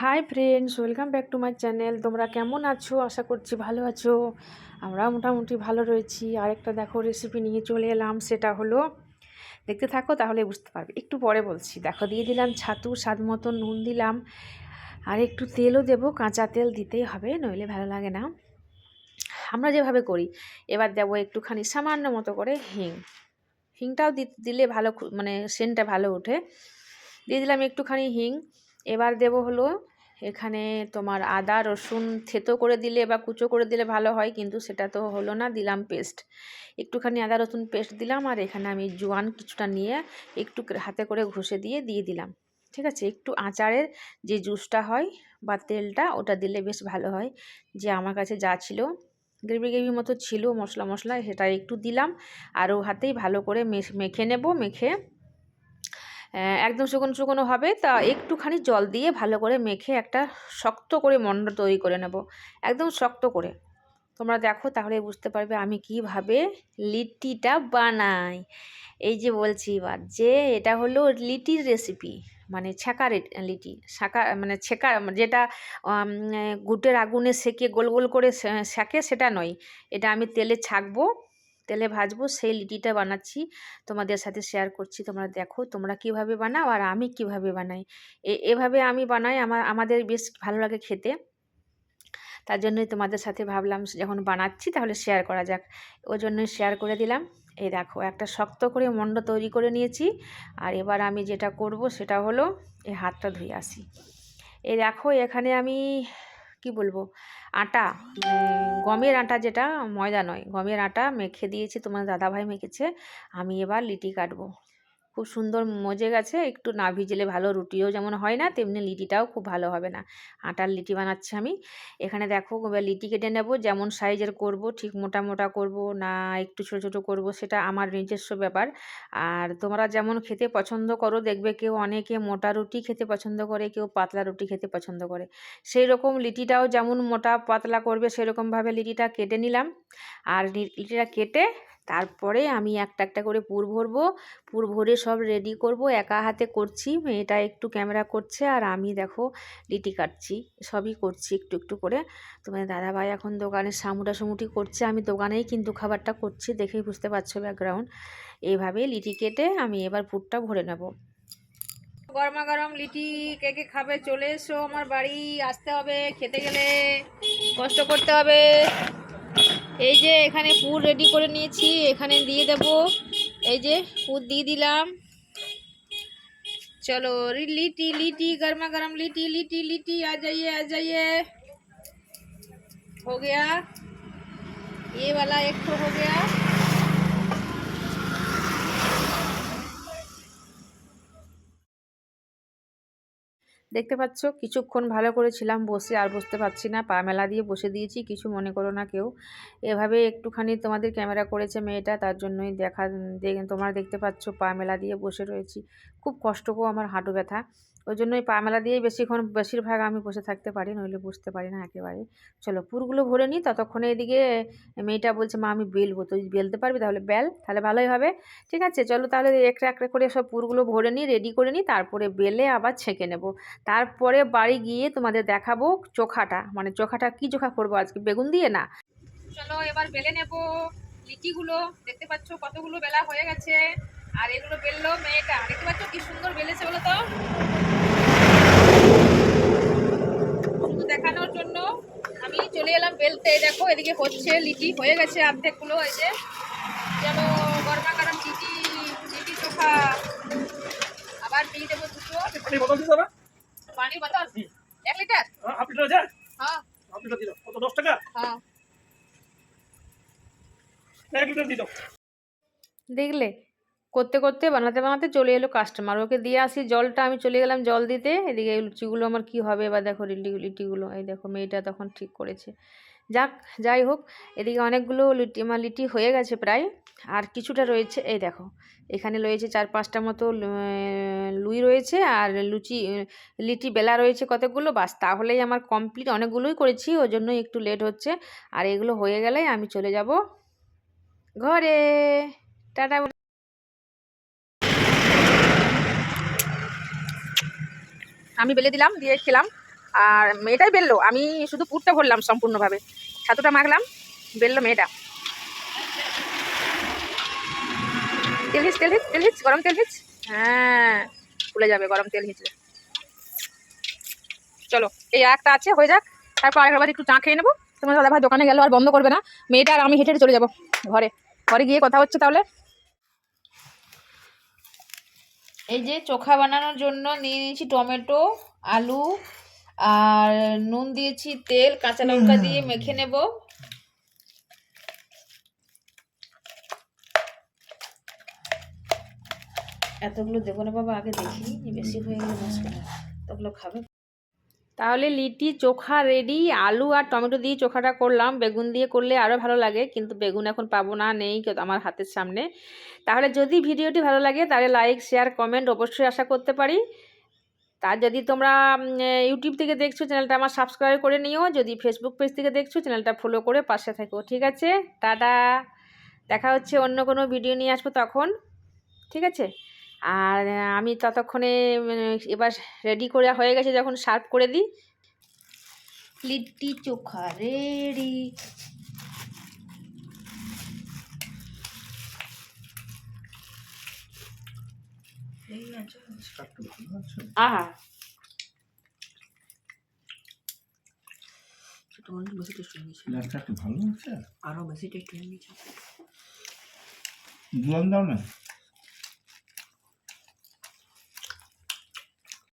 Hi friends welcome back to my channel তোমরা কেমন আছো? আশা করছি ভালো আছো। আমরা মোটামুটি ভালো রয়েছি। আরেকটা দেখো রেসিপি নিয়ে চলে এলাম। সেটা হলো, দেখতে থাকো তাহলে বুঝতে পারবে। একটু পরে বলছি। দেখো, দিয়ে দিলাম ছাতু, স্বাদ মতো নুন দিলাম। আর একটু তেলও দেবো। কাঁচা তেল দিতেই হবে, নইলে ভালো লাগে না। আমরা যেভাবে করি, এবার দেবো একটুখানি সামান্য মতো করে হিং। হিংটাও দিলে ভালো মানে সেন্টটা ভালো ওঠে। দিয়ে দিলাম একটুখানি হিং। এবার দেব হলো এখানে তোমার আদা, রসুন থেতো করে দিলে বা কুচো করে দিলে ভালো হয়, কিন্তু সেটা তো হলো না, দিলাম পেস্ট। একটুখানি আদা, রসুন পেস্ট দিলাম আর এখানে আমি জোয়ান কিছুটা নিয়ে একটু হাতে করে ঘষে দিয়ে দিয়ে দিলাম। ঠিক আছে? একটু আচারের যে জুসটা হয় বা তেলটা, ওটা দিলে বেশ ভালো হয়। যে আমার কাছে যা ছিল, গ্রেভি গ্রেভি মতো ছিল, মশলা মশলা, সেটা একটু দিলাম। আর ও হাতেই ভালো করে মেখ- নেব, মেখে একদম শুকনো শুকনো হবে, তা একটুখানি জল দিয়ে ভালো করে মেখে একটা শক্ত করে মণ্ড তৈরি করে নেব। একদম শক্ত করে। তোমরা দেখো, তাহলে বুঝতে পারবে আমি কীভাবে লিট্টিটা বানাই। এই যে বলছি এবার যে এটা হলো লিটির রেসিপি মানে ছেঁকা লিটি শাঁকা মানে ছেঁকা, যেটা গুটের আগুনে সেকে গোল গোল করে সেঁকে, সেটা নয়। এটা আমি তেলে ছাকবো। তেলে ভাজবো, সেই লিটিটা বানাচ্ছি। তোমাদের সাথে শেয়ার করছি, তোমরা দেখো, তোমরা কীভাবে বানাও আর আমি কীভাবে বানাই। এভাবে আমি বানাই আমার আমাদের বেশ ভালো লাগে খেতে। তার জন্যই তোমাদের সাথে ভাবলাম যখন বানাচ্ছি তাহলে শেয়ার করা যাক। ওই জন্যই শেয়ার করে দিলাম। এই দেখো, একটা শক্ত করে মণ্ড তৈরি করে নিয়েছি। আর এবার আমি যেটা করব সেটা হলো, এই হাতটা ধুয়ে আসি। এই দেখো, এখানে আমি কি বলব? আটা গমের আটা যেটা, ময়দা নয়, গমের আটা মেখে দিয়েছি, তোমার দাদাভাই মেখেছে, আমি এবার লিটি কাটবো। খুব সুন্দর মজে গেছে। একটু না ভিজলে ভালো রুটিও যেমন হয় না, তেমনি লিটিটাও খুব ভালো হবে না। আটার লিটি বানাচ্ছি আমি। এখানে দেখো লিটি কেটে নেব, যেমন সাইজের করব, ঠিক মোটা মোটা করব, না একটু ছোটো ছোটো করব, সেটা আমার নিজস্ব ব্যাপার। আর তোমরা যেমন খেতে পছন্দ করো, দেখবে কেউ অনেকে মোটা রুটি খেতে পছন্দ করে, কেউ পাতলা রুটি খেতে পছন্দ করে। সেই রকম লিটিটাও যেমন মোটা পাতলা করবে, সেরকমভাবে লিটিটা কেটে নিলাম। আর লিটিটা কেটে তারপরে আমি একটা একটা করে পুর ভরবো। পুর ভরে সব রেডি করব। একা হাতে করছি। মেয়েটা একটু ক্যামেরা করছে আর আমি দেখো লিটি কাটছি। সবই করছি একটু একটু করে। তোমার দাদাভাই এখন দোকানে সামুটাসুমুটি করছে। আমি দোকানেই কিন্তু খাবারটা করছি। দেখেই বুঝতে পারছ ব্যাকগ্রাউন্ড এইভাবে লিটি কেটে আমি এবার পুরটা ভরে নেব। গরমা গরম লিটি কে কে খাবে? চলে এসো আমার বাড়ি। আসতে হবে, খেতে গেলে। কষ্ট করতে হবে। এই যে এখানে পুর রেডি করে নিয়েছি এখানে দিয়ে দেব এই যে পুর দিয়ে দিলাম चलो रि- लिट्टी लिट्टी गर्मा गर्म लिट्टी लिट्टी लिट्टी आ जाइए आ जाइए हो गया ये वाला एक तो हो गया দেখতে পাচ্ছ? কিছুক্ষণ ভালো করেছিলাম বসে, আর বসতে পারছি না। পা মেলা দিয়ে বসে দিয়েছি, কিছু মনে করো না কেউ। এভাবে একটুখানি তোমাদের ক্যামেরা করেছে মেয়েটা, তার জন্যই দেখা তোমার দেখতে পাচ্ছ, পা মেলা দিয়ে বসে রয়েছি। খুব কষ্ট আমার হাঁটু ব্যথা। ওই জন্যই পা মেলা দিয়েই বেশিক্ষণ, বেশিরভাগ আমি বসে থাকতে পারি, নইলে বুঝতে পারি না একেবারে চলো, পুরগুলো ভরে নিই, ততক্ষণে এদিকে মেয়েটা বলছে, মা, আমি বেলবো, তুই বেলতে পারবি? তাহলে বেল, তাহলে ভালোই হবে। ঠিক আছে, চলো তাহলে একটা একটা করে সব পুরগুলো ভরে নিই রেডি করে নিই, তারপরে বেলে আবার ছেঁকে নেব। তারপরে বাড়ি গিয়ে তোমাদের দেখাবো চোখাটা মানে চোখাটা কি চোখা করব আজকে, বেগুন দিয়ে না? চলো, এবার বেলে নেব লিচিগুলো দেখতে পাচ্ছ কতগুলো বেলা হয়ে গেছে। আর এগুলো বেললো মেয়েটা। দেখতে পাচ্ছ কি সুন্দর বেলেছে বলো তো? শুধু দেখানোর জন্য আমি চলে এলাম বেলতে। দেখো এদিকে হচ্ছে লিচি হয়ে গেছে অর্ধেকগুলো এই যে। চলো গরমা গরম লিচি লিচি চোখা। আবার দিয়ে দেবো দুটো। পানি বোতল এক লিটার? হ্যাঁ, হ্যাঁ। কত দশ টাকা? হ্যাঁ। এক লিটার দিও দেখলে? করতে করতে, বানাতে বানাতে চলে এলো কাস্টমার ওকে দিয়ে আসি জলটা, আমি চলে গেলাম জল দিতে। এদিকে লুচিগুলো আমার কি হবে? বা দেখো লিটি লিটিগুলো, এই দেখো মেয়েটা তখন ঠিক করেছে। যাক, যাই হোক, এদিকে অনেকগুলো লিটি, আমার লিটি হয়ে গেছে প্রায়। আর কিছুটা রয়েছে, এই দেখো, এখানে রয়েছে চার পাঁচটা মতো লুই রয়েছে আর লুচি লিটি বেলা রয়েছে কতগুলো? বাস, তাহলেই আমার কমপ্লিট অনেকগুলোই করেছি, ওই জন্যই একটু লেট হচ্ছে। আর এগুলো হয়ে গেলেই আমি চলে যাব ঘরে। টাটা। আমি বেলে দিলাম, দিয়ে খেলাম। আর মেয়েটাই বেললো, আমি শুধু পুরটা ভরলাম সম্পূর্ণভাবে। ছাতুটা মাখলাম, বেললো মেয়েটা। তেল হিচ তেল হিচ তেল হিচ, গরম তেল হিচ। হ্যাঁ ফুলে যাবে গরম তেল হিচলে। চলো, এই একটা আছে, হয়ে যাক। তারপর আরেকবার একটু চা খেয়ে নেব। তোমার দাদা ভাই দোকানে গেলো আর বন্ধ করবে না। মেয়েটা আর আমি হেঁটে হেঁটে চলে যাব ঘরে। ঘরে গিয়ে কথা হচ্ছে তাহলে। এই যে চোখা বানানোর জন্য নিয়ে নিয়েছি টমেটো আলু আর নুন দিয়েছি তেল কাঁচা লঙ্কা দিয়ে মেখে নেব। এতগুলো দেবো না বাবা আগে দেখি বেশি হয়ে গেলে মশলা এতগুলো খাবে। তাহলে লিটি চোখা রেডি আলু আর টমেটো দিয়ে চোখাটা করলাম। বেগুন দিয়ে করলে আরও ভালো লাগে, কিন্তু বেগুন এখন পাবো না, নেই আমার হাতের সামনে। তাহলে যদি ভিডিওটি ভালো লাগে, তাহলে লাইক শেয়ার কমেন্ট অবশ্যই আশা করতে পারি। তার যদি তোমরা ইউটিউব থেকে দেখছ, চ্যানেলটা আমার সাবস্ক্রাইব করে নিও। যদি ফেসবুক পেজ থেকে দেখছ, চ্যানেলটা ফলো করে পাশে থেকো, ঠিক আছে? টাটা! দেখা হচ্ছে অন্য কোনো ভিডিও নিয়ে আসব তখন, ঠিক আছে? আর আমি ততক্ষণে এবার রেডি করে হয়ে গেছে যখন সার্ভ করে দিই। লিট্টি চোখা রেডি। আহা। বেশি টেস্ট হয়ে গেছে লালটা একটু ভালো আছে আরও বেশি টেস্ট হয়ে গেছে জল দাও না।